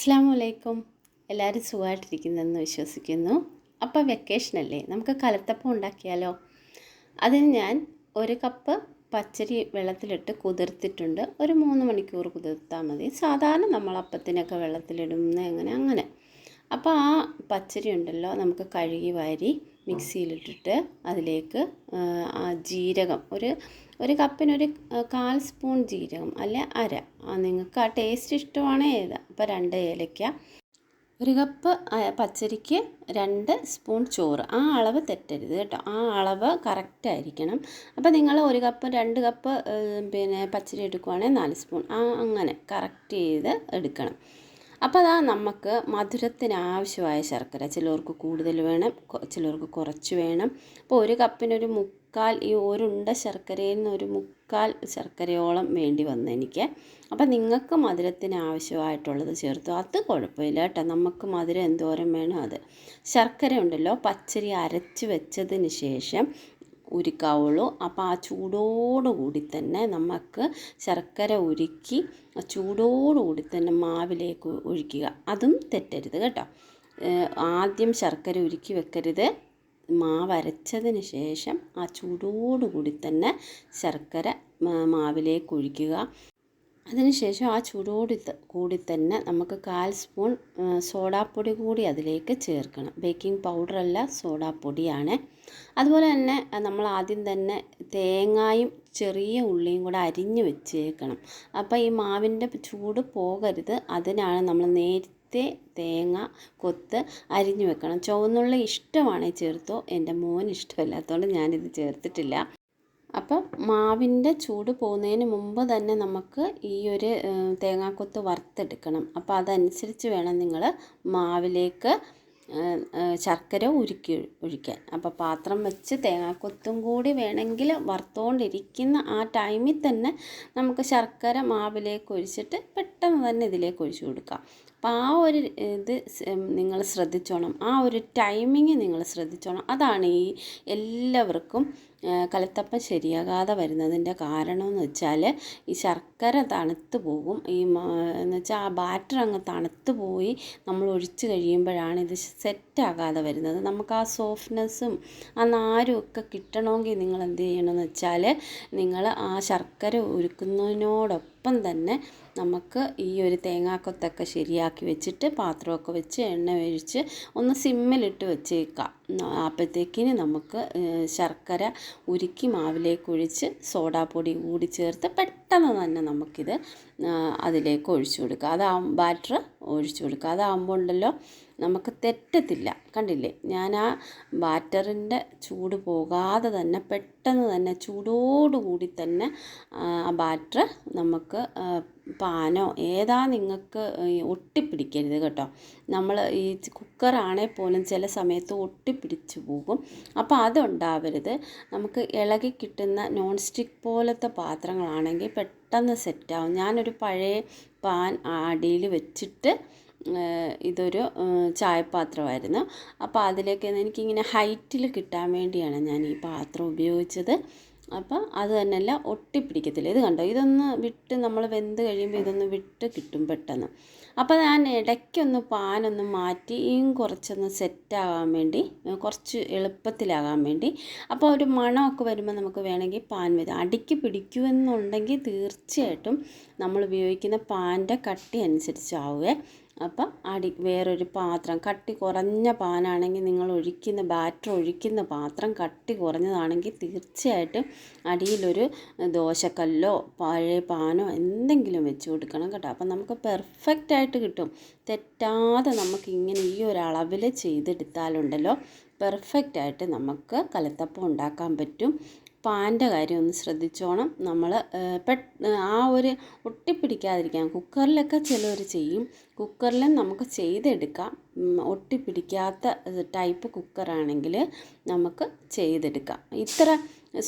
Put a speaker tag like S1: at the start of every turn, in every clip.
S1: അസ്സാം വലൈക്കും എല്ലാവരും സുഖമായിട്ടിരിക്കുന്നെന്ന് വിശ്വസിക്കുന്നു. അപ്പോൾ വെക്കേഷനല്ലേ നമുക്ക് കലത്തപ്പം ഉണ്ടാക്കിയാലോ? അതിന് ഞാൻ ഒരു കപ്പ് പച്ചരി വെള്ളത്തിലിട്ട് കുതിർത്തിട്ടുണ്ട്. ഒരു മൂന്ന് മണിക്കൂർ കുതിർത്താൽ മതി. സാധാരണ നമ്മൾ അപ്പത്തിനൊക്കെ വെള്ളത്തിലിടുന്ന എങ്ങനെ അങ്ങനെ. അപ്പോൾ ആ പച്ചരി ഉണ്ടല്ലോ നമുക്ക് കഴുകി വാരി മിക്സിയിലിട്ടിട്ട് അതിലേക്ക് ജീരകം ഒരു ഒരു കപ്പിനൊരു കാൽ സ്പൂൺ ജീരകം അല്ലെ അര. നിങ്ങൾക്ക് ആ ടേസ്റ്റ് ഇഷ്ടമാണ് ഏതാ? അപ്പോൾ രണ്ട് ഏലയ്ക്ക ഒരു കപ്പ് പച്ചരിക്ക് രണ്ട് സ്പൂൺ ചോറ്. ആ അളവ് തെറ്റരുത് കേട്ടോ. ആ അളവ് കറക്റ്റ് ആയിരിക്കണം. അപ്പോൾ നിങ്ങൾ ഒരു കപ്പ് രണ്ട് കപ്പ് പിന്നെ പച്ചരി എടുക്കുവാണെങ്കിൽ നാല് സ്പൂൺ. ആ അങ്ങനെ കറക്റ്റ് ചെയ്ത് എടുക്കണം. അപ്പോൾ അതാ നമുക്ക് മധുരത്തിന് ആവശ്യമായ ശർക്കര ചിലർക്ക് കൂടുതൽ വേണം ചിലർക്ക് കുറച്ച് വേണം. അപ്പോൾ ഒരു കപ്പിനൊരു മുക്കാൽ ഈ ഒരുണ്ട ശർക്കരയിൽ നിന്ന് ഒരു മുക്കാൽ ശർക്കരയോളം വേണ്ടി വന്നു എനിക്ക്. അപ്പോൾ നിങ്ങൾക്ക് മധുരത്തിന് ആവശ്യമായിട്ടുള്ളത് ചേർത്തു. അത് കുഴപ്പമില്ല കേട്ടോ. നമുക്ക് മധുരം എന്തോരം വേണം അത്. ശർക്കര ഉണ്ടല്ലോ പച്ചരി അരച്ച് വെച്ചതിന് ശേഷം ഉരുക്കാവുള്ളൂ. അപ്പോൾ ആ ചൂടോടുകൂടി തന്നെ നമുക്ക് ശർക്കര ഉരുക്കി ചൂടോടുകൂടി തന്നെ മാവിലേക്ക് ഒഴിക്കുക. അതും തെറ്റരുത് കേട്ടോ. ആദ്യം ശർക്കര ഉരുക്കി വെക്കരുത്. മാവരച്ചതിന് ശേഷം ആ ചൂടോടുകൂടി തന്നെ ശർക്കര മാവിലേക്ക് ഒഴിക്കുക. അതിനുശേഷം ആ ചൂടോടി കൂടി തന്നെ നമുക്ക് കാൽ സ്പൂൺ സോഡാപ്പൊടി കൂടി അതിലേക്ക് ചേർക്കണം. ബേക്കിംഗ് പൗഡറല്ല സോഡാപ്പൊടിയാണ്. അതുപോലെ തന്നെ നമ്മൾ ആദ്യം തന്നെ തേങ്ങായും ചെറിയ ഉള്ളിയും കൂടെ അരിഞ്ഞ് വെച്ചേക്കണം. അപ്പോൾ ഈ മാവിന്റെ ചൂട് പോകരുത്. അതിനാണ് നമ്മൾ നേരത്തെ തേങ്ങ കൊത്ത് അരിഞ്ഞ് വെക്കണം. ചുവന്നുള്ളി ഇഷ്ടമാണെങ്കിൽ ചേർത്തോ എന്റെ മോൻ ഇഷ്ടമല്ലാത്തതുകൊണ്ട് ഞാനിത് ചേർത്തിട്ടില്ല. അപ്പം മാവിന്റെ ചൂട് പോകുന്നതിന് മുമ്പ് തന്നെ നമുക്ക് ഈ ഒരു തേങ്ങാക്കൊത്ത് വറുത്തെടുക്കണം. അപ്പോൾ അതനുസരിച്ച് വേണം നിങ്ങൾ മാവിലേക്ക് ശർക്കര ഉരുക്കി ഒഴിക്കാൻ. അപ്പോൾ പാത്രം വെച്ച് തേങ്ങാക്കൊത്തും കൂടി വേണമെങ്കിൽ വറുത്തുകൊണ്ടിരിക്കുന്ന ആ ടൈമിൽ തന്നെ നമുക്ക് ശർക്കര മാവിലേക്ക് ഒഴിച്ചിട്ട് പെട്ടെന്ന് തന്നെ ഇതിലേക്ക് ഒഴിച്ചു കൊടുക്കാം. അപ്പോൾ ആ ഒരു ഇത് നിങ്ങൾ ശ്രദ്ധിച്ചോണം. ആ ഒരു ടൈമിങ് നിങ്ങൾ ശ്രദ്ധിച്ചോണം. അതാണ് ഈ എല്ലാവർക്കും കലത്തപ്പം ശരിയാകാതെ വരുന്നതിന്റെ കാരണം എന്ന് വെച്ചാൽ ഈ ശർക്കര തണുത്ത് പോകും. ഈ എന്ന് വെച്ചാൽ ആ ബാറ്റർ അങ്ങ് തണുത്ത് പോയി നമ്മൾ ഒഴിച്ച് കഴിയുമ്പോഴാണ് ഇത് സെറ്റാകാതെ വരുന്നത്. നമുക്ക് ആ സോഫ്റ്റ്നെസ്സും ആ നാരും ഒക്കെ കിട്ടണമെങ്കിൽ നിങ്ങൾ എന്ത് ചെയ്യണമെന്ന് വെച്ചാൽ നിങ്ങൾ ആ ശർക്കര ഉരുക്കുന്നതിനോടൊപ്പം തന്നെ നമുക്ക് ഈ ഒരു തേങ്ങാക്കൊത്തൊക്കെ ശരിയാക്കി വെച്ചിട്ട് പാത്രമൊക്കെ വെച്ച് എണ്ണ ഒഴിച്ച് ഒന്ന് സിമ്മിലിട്ട് വെച്ചേക്കാം. അപ്പോഴത്തേക്കിന് നമുക്ക് ശർക്കര ഉരുക്കി മാവിലേക്ക് ഒഴിച്ച് സോഡാപ്പൊടി കൂടി ചേർത്ത് പെട്ടെന്ന് തന്നെ നമുക്കിത് അതിലേക്ക് ഒഴിച്ചു കൊടുക്കുക. അതാ ബാറ്റർ ഒഴിച്ചു കൊടുക്കുക. അതാകുമ്പോൾ ഉണ്ടല്ലോ നമുക്ക് തെറ്റത്തില്ല. കണ്ടില്ലേ? ഞാൻ ആ ബാറ്ററിന്റെ ചൂട് പോകാതെ തന്നെ പെട്ടെന്ന് തന്നെ ചൂടോടുകൂടി തന്നെ ആ ബാറ്റർ നമുക്ക് പാനോ ഏതാ നിങ്ങൾക്ക് ഒട്ടിപ്പിടിക്കരുത് കേട്ടോ. നമ്മൾ ഈ കുക്കറാണെങ്കിൽ പോലും ചില സമയത്ത് ഒട്ടിപ്പിടിച്ച് പോകും. അപ്പോൾ അതുണ്ടാവരുത്. നമുക്ക് ഇളകി കിട്ടുന്ന നോൺ സ്റ്റിക്ക് പോലത്തെ പാത്രങ്ങളാണെങ്കിൽ പെട്ടെന്ന് സെറ്റാവും. ഞാനൊരു പഴയ പാൻ അടിയിൽ വെച്ചിട്ട് ഇതൊരു ചായപാത്രമായിരുന്നു. അപ്പോൾ അതിലേക്ക് എനിക്കിങ്ങനെ ഹൈറ്റിൽ കിട്ടാൻ വേണ്ടിയാണ് ഞാൻ ഈ പാത്രം ഉപയോഗിച്ചത്. അപ്പം അത് തന്നെയല്ല ഒട്ടിപ്പിടിക്കത്തില്ല. ഇത് കണ്ടോ? ഇതൊന്ന് വിട്ട് നമ്മൾ വെന്ത് കഴിയുമ്പോൾ ഇതൊന്ന് വിട്ട് കിട്ടും പെട്ടെന്ന്. അപ്പോൾ ഞാൻ ഇടയ്ക്കൊന്ന് പാനൊന്ന് മാറ്റി ഇയും കുറച്ചൊന്ന് സെറ്റാകാൻ വേണ്ടി കുറച്ച് എളുപ്പത്തിലാകാൻ വേണ്ടി അപ്പോൾ ഒരു മണമൊക്കെ വരുമ്പോൾ നമുക്ക് വേണമെങ്കിൽ പാൻ വരും അടിക്ക് പിടിക്കുമെന്നുണ്ടെങ്കിൽ തീർച്ചയായിട്ടും നമ്മൾ ഉപയോഗിക്കുന്ന പാന്റെ കട്ടി അനുസരിച്ചാവുകയെ അപ്പം അടി വേറൊരു പാത്രം കട്ടി കുറഞ്ഞ പാനാണെങ്കിൽ നിങ്ങൾ ഒഴിക്കുന്ന ബാറ്റർ ഒഴിക്കുന്ന പാത്രം കട്ടി കുറഞ്ഞതാണെങ്കിൽ തീർച്ചയായിട്ടും അടിയിലൊരു ദോശക്കല്ലോ പഴയ പാനോ എന്തെങ്കിലും വെച്ച് കൊടുക്കണം കേട്ടോ. അപ്പം നമുക്ക് പെർഫെക്റ്റ് ആയിട്ട് കിട്ടും. തെറ്റാതെ നമുക്ക് ഇങ്ങനെ ഈ ഒരു ചെയ്തെടുത്താലുണ്ടല്ലോ പെർഫെക്റ്റ് ആയിട്ട് നമുക്ക് കലത്തപ്പം ഉണ്ടാക്കാൻ പറ്റും. പാന്റെ കാര്യം ഒന്ന് ശ്രദ്ധിച്ചോണം. നമ്മൾ പെട്ട് ആ ഒരു ഒട്ടിപ്പിടിക്കാതിരിക്കാൻ കുക്കറിലൊക്കെ ചിലർ ചെയ്യും. കുക്കറിലും നമുക്ക് ചെയ്തെടുക്കാം. ഒട്ടിപ്പിടിക്കാത്ത ടൈപ്പ് കുക്കറാണെങ്കിൽ നമുക്ക് ചെയ്തെടുക്കാം. ഇത്ര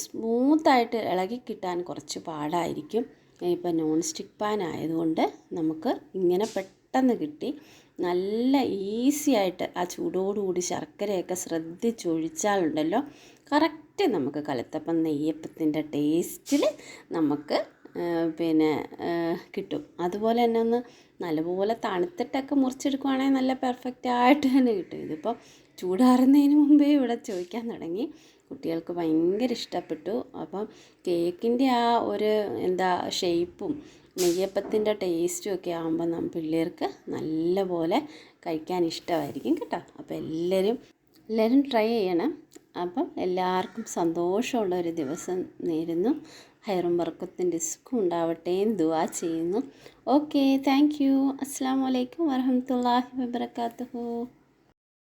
S1: സ്മൂത്തായിട്ട് ഇളകി കിട്ടാൻ കുറച്ച് പാടായിരിക്കും. ഇപ്പം നോൺ സ്റ്റിക്ക് പാൻ ആയതുകൊണ്ട് നമുക്ക് ഇങ്ങനെ പെട്ടെന്ന് കിട്ടി. നല്ല ഈസി ആയിട്ട് ആ ചൂടോടുകൂടി ശർക്കരയൊക്കെ ശ്രദ്ധിച്ചൊഴിച്ചാലുണ്ടല്ലോ. കറക്റ്റ് നമുക്ക് കലത്തപ്പം നെയ്യപ്പത്തിന്റെ ടേസ്റ്റിൽ നമുക്ക് പിന്നെ കിട്ടും. അതുപോലെ തന്നെ ഒന്ന് നല്ലപോലെ തണുത്തിട്ടൊക്കെ മുറിച്ചെടുക്കുവാണെങ്കിൽ നല്ല പെർഫെക്റ്റ് ആയിട്ട് തന്നെ കിട്ടും. ഇതിപ്പോൾ ചൂടാറുന്നതിന് മുമ്പേ ഇവിടെ ചോദിക്കാൻ തുടങ്ങി. കുട്ടികൾക്ക് ഭയങ്കര ഇഷ്ടപ്പെട്ടു. അപ്പം കേക്കിന്റെ ആ ഒരു എന്താ ഷേപ്പും നെയ്യപ്പത്തിന്റെ ടേസ്റ്റും ഒക്കെ ആകുമ്പോൾ നമ്മൾ പിള്ളേർക്ക് നല്ലപോലെ കഴിക്കാൻ ഇഷ്ടമായിരിക്കും കേട്ടോ. അപ്പോൾ എല്ലാവരും എല്ലാവരും ട്രൈ ചെയ്യണം. അപ്പം എല്ലാവർക്കും സന്തോഷമുള്ള ഒരു ദിവസം നേരുന്നു. ഹൈറും വർക്കത്തിന്റെ റിസ്ക്കും ഉണ്ടാവട്ടെ എന്ന് ദുവാ ചെയ്യുന്നു. Okay thank you. അസ്സാം വലൈക്കും വരഹമുല്ലാഹി വബർക്കാത്തുഹു